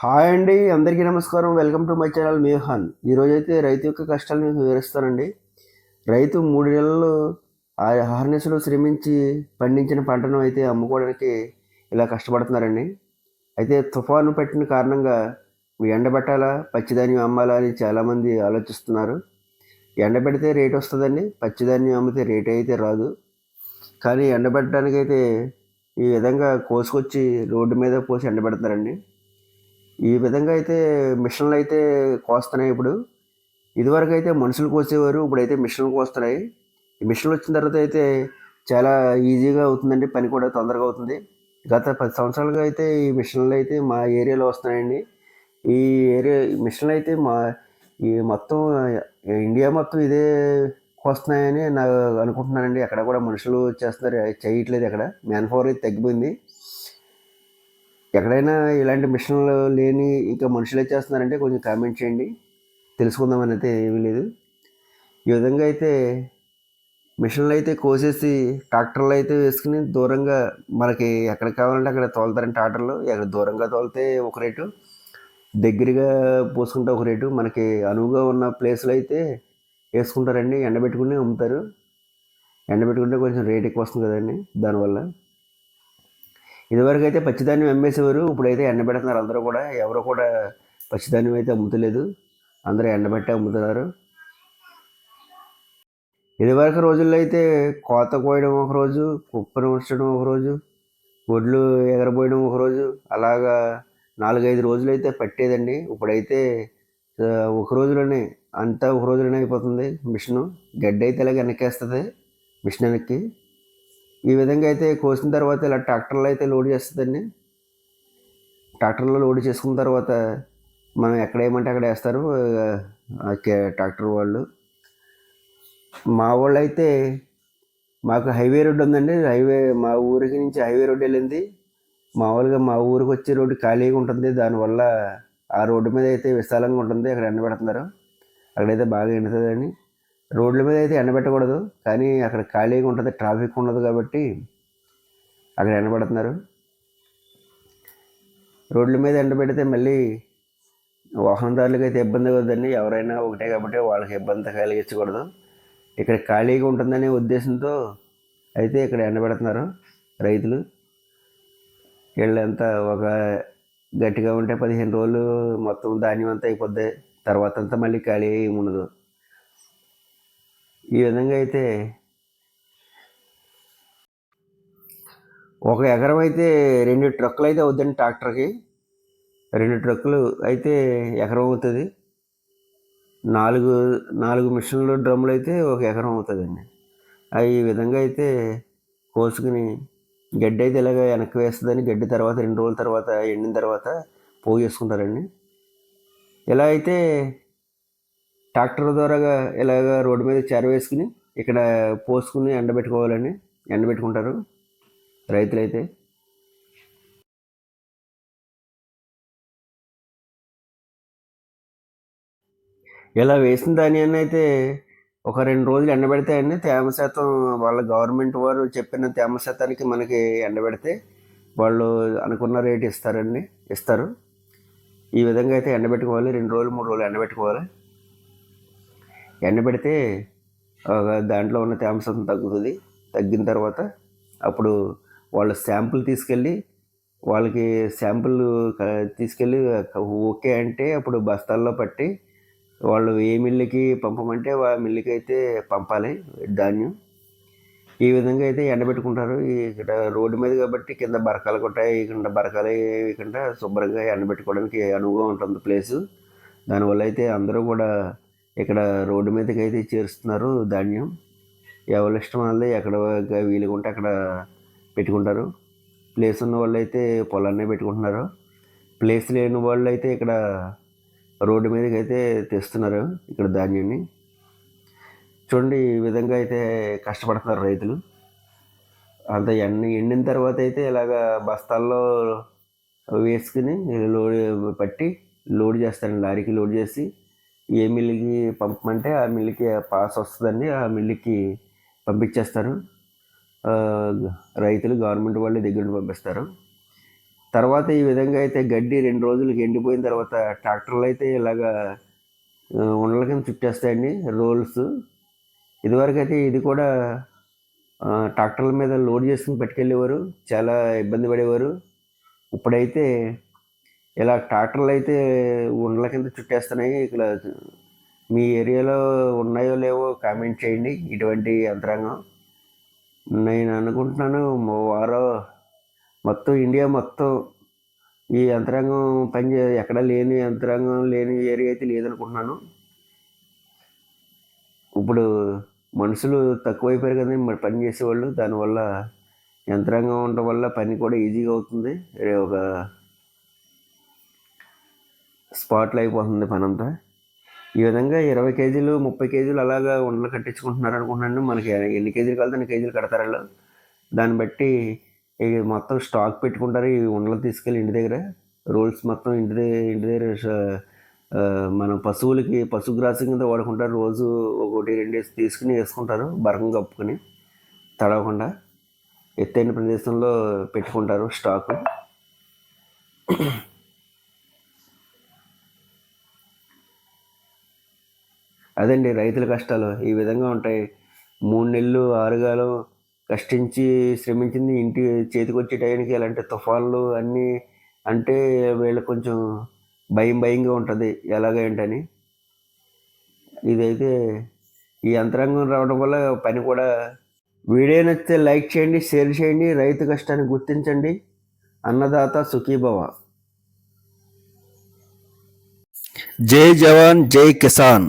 Hi అండి అందరికీ నమస్కారం. వెల్కమ్ టు మై ఛానల్ మేహాన్. ఈరోజు అయితే రైతు యొక్క కష్టాలను వివరిస్తానండి. రైతు మూడు నెలలు ఆ హార్నెస్లో శ్రమించి పండించిన పంటను అయితే అమ్ముకోవడానికి ఇలా కష్టపడుతున్నారండి. అయితే తుఫాను పెట్టిన కారణంగా ఎండబెట్టాలా పచ్చిధాన్యం అమ్మాలా అని చాలామంది ఆలోచిస్తున్నారు. ఎండబెడితే రేట్ వస్తుందండి పచ్చిధాన్యం అమ్మితే రేట్ అయితే రాదు. కానీ ఎండబెట్టడానికి అయితే ఈ విధంగా కోసుకొచ్చి రోడ్డు మీద పోసి ఎండబెడతారండి ఈ విధంగా అయితే మిషన్లు అయితే కోస్తున్నాయి ఇప్పుడు. ఇదివరకు అయితే మనుషులు కోసేవారు ఇప్పుడైతే మిషన్లు కోస్తున్నాయి. ఈ మిషన్లు వచ్చిన తర్వాత అయితే చాలా ఈజీగా అవుతుందండి పని కూడా తొందరగా అవుతుంది. గత పది సంవత్సరాలుగా అయితే ఈ మిషన్లు అయితే మా ఏరియాలో వస్తున్నాయండి. ఈ ఏరియా మిషన్లు అయితే మా ఈ మొత్తం ఇండియా మొత్తం ఇదే వస్తున్నాయని నాకు అనుకుంటున్నానండి. అక్కడ కూడా మనుషులు చేస్తున్నారు చేయట్లేదు అక్కడ మ్యాన్ పవర్ అయితే తగ్గిపోయింది. ఎక్కడైనా ఇలాంటి మిషన్లు లేని ఇంకా మనుషులే చేస్తున్నారంటే కొంచెం కామెంట్ చేయండి. తెలుసుకుందామని అయితే ఏమీ లేదు. ఈ విధంగా అయితే మిషన్లు అయితే కోసేసి ట్రాక్టర్లు అయితే వేసుకుని దూరంగా మనకి ఎక్కడ కావాలంటే అక్కడ తోలుతారండి ట్రాక్టర్లు. ఎక్కడ దూరంగా తోలితే ఒక రేటు దగ్గరగా పోసుకుంటే ఒక రేటు. మనకి అనువుగా ఉన్న ప్లేస్లో అయితే వేసుకుంటారండి. ఎండబెట్టుకుని అమ్ముతారు. ఎండబెట్టుకుంటే కొంచెం రేట్ ఎక్కువ వస్తుంది కదండి. దానివల్ల ఇదివరకు అయితే పచ్చిధాన్యం అమ్మేసేవారు ఇప్పుడైతే ఎండబెడుతున్నారు అందరూ కూడా. ఎవరు కూడా పచ్చిధాన్యం అయితే అమ్ముతలేదు. అందరూ ఎండబెట్టే అమ్ముతున్నారు. ఇదివరకు రోజుల్లో అయితే కోత కోయడం ఒక రోజు కుప్పను ఉంచడం ఒక రోజు ఎగరబోయడం ఒక రోజు అలాగా నాలుగైదు రోజులు అయితే పట్టేదండి. ఇప్పుడైతే ఒక రోజులోనే అంతా ఒక రోజులోనే అయిపోతుంది మిషను. గడ్డి అయితే ఇలాగ వెనక్కేస్తుంది మిషన్ వెనక్కి ఈ విధంగా అయితే కోసిన తర్వాత ఇలా ట్రాక్టర్లో అయితే లోడ్ చేస్తుందండి. ట్రాక్టర్లో లోడ్ చేసుకున్న తర్వాత మనం ఎక్కడ వేయమంటే అక్కడ వేస్తారు ఆ, కే- ట్రాక్టర్ వాళ్ళు. మా వాళ్ళు అయితే మాకు హైవే రోడ్డు ఉందండి. హైవే మా ఊరికి నుంచి హైవే రోడ్డు వెళ్ళింది. మామూలుగా మా ఊరికి వచ్చే రోడ్డు ఖాళీగా ఉంటుంది. దానివల్ల ఆ రోడ్డు మీద అయితే విశాలంగా ఉంటుంది. అక్కడ ఎండబెడుతున్నారు. అక్కడైతే బాగా ఎండుతుందని రోడ్ల మీద అయితే ఎండబెట్టకూడదు కానీ అక్కడ ఖాళీగా ఉంటుంది ట్రాఫిక్ ఉండదు కాబట్టి అక్కడ ఎండబెడుతున్నారు. రోడ్ల మీద ఎండబెడితే మళ్ళీ వాహనదారులకు అయితే ఇబ్బంది అవుతుందండి. ఎవరైనా ఒకటే కాబట్టి వాళ్ళకి ఇబ్బంది కలిగించకూడదు. ఇక్కడ ఖాళీగా ఉంటుందనే ఉద్దేశంతో అయితే ఇక్కడ ఎండబెడుతున్నారు రైతులు. వీళ్ళంతా ఒక గట్టిగా ఉంటే పదిహేను రోజులు మొత్తం ధాన్యం అంతా అయిపోద్ది తర్వాత అంతా మళ్ళీ ఖాళీ ఏమి ఉండదు ఈ విధంగా అయితే ఒక ఎకరం అయితే రెండు ట్రక్కులు అయితే అవుద్దండి ట్రాక్టర్కి. రెండు ట్రక్కులు అయితే ఎకరం అవుతుంది. నాలుగు నాలుగు మిషన్లు డ్రమ్ములు అయితే ఒక ఎకరం అవుతుందండి. అవి ఈ విధంగా అయితే కోసుకుని గడ్డి అయితే ఇలాగ వెనక్కి వేస్తుందని గడ్డి తర్వాత రెండు రోజుల తర్వాత ఎండిన తర్వాత పోగు చేసుకుంటారండి ఇలా అయితే ట్రాక్టర్ ద్వారాగా ఇలాగ రోడ్డు మీద చెర వేసుకుని ఇక్కడ పోసుకుని ఎండబెట్టుకోవాలని ఎండబెట్టుకుంటారు రైతులైతే. ఇలా వేసిన ధాన్యాన్ని అయితే ఒక రెండు రోజులు ఎండబెడితే అండి తేమ శాతం వాళ్ళ గవర్నమెంట్ వారు చెప్పిన తేమ శాతానికి మనకి ఎండబెడితే వాళ్ళు అనుకున్న రేట్ ఇస్తారండి ఇస్తారు. ఈ విధంగా అయితే ఎండబెట్టుకోవాలి రెండు రోజులు మూడు రోజులు ఎండబెట్టుకోవాలి. ఎండబెడితే దాంట్లో ఉన్న తేమ తగ్గుతుంది. తగ్గిన తర్వాత అప్పుడు వాళ్ళు శాంపుల్ తీసుకెళ్ళి వాళ్ళకి శాంపుల్ తీసుకెళ్ళి ఓకే అంటే అప్పుడు బస్తాల్లో పట్టి వాళ్ళు ఏ మిల్లుకి పంపమంటే ఆ మిల్లుకి అయితే పంపాలి ధాన్యం. ఈ విధంగా అయితే ఎండబెట్టుకుంటారు ఇక్కడ రోడ్డు మీద కాబట్టి కింద బరకాలు కొట్టాయి ఇక్కడ బరకాలు ఇక్కడ శుభ్రంగా ఎండబెట్టుకోవడానికి అనువుగా ఉంటుంది ప్లేసు. దానివల్ల అయితే అందరూ కూడా ఇక్కడ రోడ్డు మీదకి అయితే చేరుస్తున్నారు ధాన్యం. ఎవరి ఇష్టం వాళ్ళది ఎక్కడ వీలుగా ఉంటే అక్కడ పెట్టుకుంటారు. ప్లేస్ ఉన్న వాళ్ళు అయితే పొలాన్నే పెట్టుకుంటున్నారు. ప్లేస్ లేని వాళ్ళు అయితే ఇక్కడ రోడ్డు మీదకి అయితే తెస్తున్నారు ఇక్కడ ధాన్యాన్ని. చూడండి ఈ విధంగా అయితే కష్టపడుతున్నారు రైతులు. అంత ఎండ ఎండిన తర్వాత అయితే ఇలాగ బస్తాల్లో వేసుకుని లోడ్ పట్టి లోడ్ చేస్తారండి. లారీకి లోడ్ చేసి ఏ మిల్లుకి పంపమంటే ఆ మిల్లుకి పాస్ వస్తుందండి. ఆ మిల్లుకి పంపించేస్తారు. రైతులు గవర్నమెంట్ వాళ్ళు దగ్గర నుండి పంపిస్తారు. తర్వాత ఈ విధంగా అయితే గడ్డి రెండు రోజులకి ఎండిపోయిన తర్వాత ట్రాక్టర్లు అయితే ఇలాగా ఉండల కింద చుట్టేస్తాయండి. రోల్స్. ఇదివరకు అయితే ఇది కూడా ట్రాక్టర్ల మీద లోడ్ చేసుకుని పట్టుకెళ్ళేవారు. చాలా ఇబ్బంది పడేవారు. ఇప్పుడైతే ఇలా ట్రాక్టర్లు అయితే ఉండల కింద చుట్టేస్తున్నాయి. ఇక్కడ మీ ఏరియాలో ఉన్నాయో లేవో కామెంట్ చేయండి. ఇటువంటి యంత్రాంగం. నేను అనుకుంటున్నాను వారో మొత్తం ఇండియా మొత్తం ఈ యంత్రాంగం పని చే ఎక్కడ లేని యంత్రాంగం లేని ఏరియా అయితే లేదనుకుంటున్నాను. ఇప్పుడు మనుషులు తక్కువైపోయారు కదండి మరి పని చేసేవాళ్ళు. దానివల్ల యంత్రాంగం ఉండడం వల్ల పని కూడా ఈజీగా అవుతుంది. ఒక స్పాట్లో అయిపోతుంది పనంతా. ఈ విధంగా ఇరవై కేజీలు ముప్పై కేజీలు అలాగా ఉండలు కట్టించుకుంటున్నారు అనుకుంటున్నాను. మనకి ఎన్ని కేజీలు కావాలి అన్ని కేజీలు కడతారు వాళ్ళు? దాన్ని బట్టి ఇక మొత్తం స్టాక్ పెట్టుకుంటారు. ఈ ఉండలు తీసుకెళ్ళి ఇంటి దగ్గర. రోల్స్ మొత్తం ఇంటి దగ్గర ఇంటి దగ్గర మనం పశువులకి మన పశువులకి పశుగ్రాసం కింద వాడుకుంటారు. రోజు ఒకటి రెండు వేసి తీసుకుని వేసుకుంటారు. బరకం కప్పుకొని తడవకుండా ఎత్తైన ప్రదేశంలో పెట్టుకుంటారు స్టాక్. అదండి రైతుల కష్టాలు. ఈ విధంగా ఉంటాయి. మూడు నెలలు ఆరుగాలం కష్టించి శ్రమించింది ఇంటి చేతికి వచ్చే టైంకి ఇలాంటి తుఫాన్లు అన్నీ అంటే వీళ్ళకి కొంచెం భయం భయంగా ఉంటుంది. ఎలాగ ఏంటని? ఇదైతే ఈ యంత్రాంగం రావడం వల్ల పని కూడా వీడియో నచ్చితే లైక్ చేయండి షేర్ చేయండి రైతు కష్టాన్ని గుర్తించండి. అన్నదాత సుఖీభవ. జై జవాన్ జై కిసాన్.